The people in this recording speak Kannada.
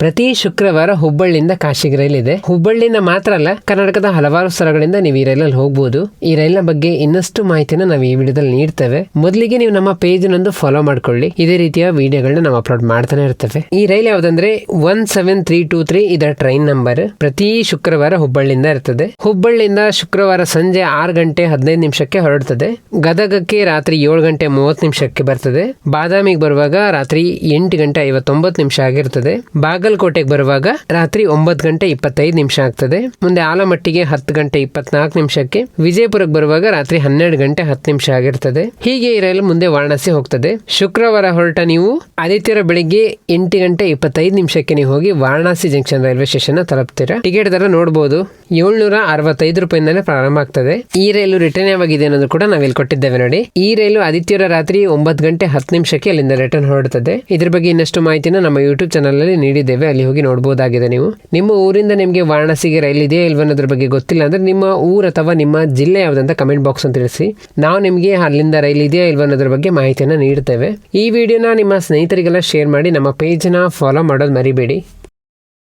ಪ್ರತಿ ಶುಕ್ರವಾರ ಹುಬ್ಬಳ್ಳಿಯಿಂದ ಕಾಶಿಗೆ ರೈಲ್ ಇದೆ ಹುಬ್ಬಳ್ಳಿಯಿಂದ ಮಾತ್ರ ಅಲ್ಲ, ಕರ್ನಾಟಕದ ಹಲವಾರು ಸ್ಥಳಗಳಿಂದ ನೀವು ಈ ರೈಲಲ್ಲಿ ಹೋಗಬಹುದು ಈ ರೈಲಿನ ಬಗ್ಗೆ ಇನ್ನಷ್ಟು ಮಾಹಿತಿನ ನಾವು ಈ ವಿಡಿಯೋದಲ್ಲಿ ನೀಡ್ತೇವೆ. ಮೊದಲಿಗೆ ನೀವು ನಮ್ಮ ಪೇಜ್ ನಂದು ಫಾಲೋ ಮಾಡ್ಕೊಳ್ಳಿ. ಇದೇ ರೀತಿಯ ವಿಡಿಯೋಗಳನ್ನ ನಾವು ಅಪ್ಲೋಡ್ ಮಾಡ್ತಾನೆ ಇರ್ತೇವೆ. ಈ rail ಯಾವ್ದಂದ್ರೆ one seven three two three ಇದರ ಟ್ರೈನ್ ನಂಬರ್ ಪ್ರತಿ ಶುಕ್ರವಾರ ಹುಬ್ಬಳ್ಳಿಯಿಂದ ಇರ್ತದೆ. ಹುಬ್ಬಳ್ಳಿಯಿಂದ ಶುಕ್ರವಾರ ಸಂಜೆ ಆರು ಗಂಟೆ ಹದಿನೈದು ನಿಮಿಷಕ್ಕೆ ಹೊರಡ್ತದೆ. ಗದಗಕ್ಕೆ ರಾತ್ರಿ ಏಳು ಗಂಟೆ ಮೂವತ್ತು ನಿಮಿಷಕ್ಕೆ ಬರ್ತದೆ. ಬಾದಾಮಿಗೆ ಬರುವಾಗ ರಾತ್ರಿ ಎಂಟು ಗಂಟೆ ಐವತ್ತೊಂಬತ್ತು ನಿಮಿಷ ಆಗಿರ್ತದೆ. ಬಾಗಲಕೋಟೆಗೆ ಬರುವಾಗ ರಾತ್ರಿ ಒಂಬತ್ತು ಗಂಟೆ ಇಪ್ಪತ್ತೈದು ನಿಮಿಷ ಆಗ್ತದೆ. ಮುಂದೆ ಆಲಮಟ್ಟಿಗೆ ಹತ್ತು ಗಂಟೆ ಇಪ್ಪತ್ನಾಲ್ಕು ನಿಮಿಷಕ್ಕೆ, ವಿಜಯಪುರಕ್ಕೆ ಬರುವಾಗ ರಾತ್ರಿ ಹನ್ನೆರಡು ಗಂಟೆ ಹತ್ತು ನಿಮಿಷ ಆಗಿರ್ತದೆ. ಹೀಗೆ ಈ ರೈಲು ಮುಂದೆ ವಾರಣಾಸಿ ಹೋಗ್ತದೆ. ಶುಕ್ರವಾರ ಹೊರಟ ನೀವು ಆದಿತ್ಯರ ಬೆಳಿಗ್ಗೆ ಎಂಟು ಗಂಟೆ ಇಪ್ಪತ್ತೈದು ನಿಮಿಷಕ್ಕೆ ನೀವು ಹೋಗಿ ವಾರಣಾಸಿ ಜಂಕ್ಷನ್ ರೈಲ್ವೆ ಸ್ಟೇಷನ್ ತಲುಪ್ತೀರಾ? ಟಿಕೆಟ್ ದರ ನೋಡಬಹುದು ಏಳ್ನೂರ ಅರವತ್ತೈದು ರೂಪಾಯಿಂದಾನೆ ಪ್ರಾರಂಭ ಆಗ್ತದೆ. ಈ ರೈಲು ರಿಟರ್ನ್ ಯಾವಾಗಿದೆ ಅನ್ನೋದು ಕೂಡ ನಾವು ಇಲ್ಲಿ ಕೊಟ್ಟಿದ್ದೇವೆ ನೋಡಿ. ಈ ರೈಲು ಆದಿತ್ಯರ ರಾತ್ರಿ ಒಂಬತ್ತು ಗಂಟೆ ಹತ್ತು ನಿಮಿಷಕ್ಕೆ ಅಲ್ಲಿಂದ ರಿಟರ್ನ್ ಹೊರಡುತ್ತದೆ ಇದ್ರ ಬಗ್ಗೆ ಇನ್ನಷ್ಟು ಮಾಹಿತಿನ ನಮ್ಮ ಯೂಟ್ಯೂಬ್ ಚಾನಲ್ ಅಲ್ಲಿ ನೀಡಿದ್ದೇವೆ. ಅಲ್ಲಿ ಹೋಗಿ ನೋಡಬಹುದಾಗಿದೆ ನೀವು. ನಿಮ್ಮ ಊರಿಂದ ನಿಮಗೆ ವಾರಣಾಸಿಗೆ ರೈಲ್ ಇದೆಯಾ ಇಲ್ವನ್ನೋದ್ರ ಬಗ್ಗೆ ಗೊತ್ತಿಲ್ಲ ಅಂದ್ರೆ ನಿಮ್ಮ ಊರು ಅಥವಾ ನಿಮ್ಮ ಜಿಲ್ಲೆ ಯಾವುದಂತ ಕಮೆಂಟ್ ಬಾಕ್ಸ್ ಅಂತ ತಿಳಿಸಿ. ನಾವು ನಿಮಗೆ ಅಲ್ಲಿಂದ ರೈಲ್ ಇದೆಯಾ ಇಲ್ವ ಅನ್ನೋದ್ರ ಬಗ್ಗೆ ಮಾಹಿತಿಯನ್ನು ನೀಡ್ತೇವೆ. ಈ ವಿಡಿಯೋನ ನಿಮ್ಮ ಸ್ನೇಹಿತರಿಗೆಲ್ಲ ಶೇರ್ ಮಾಡಿ, ನಮ್ಮ ಪೇಜ್ನ ಫಾಲೋ ಮಾಡೋದು ಮರಿಬೇಡಿ.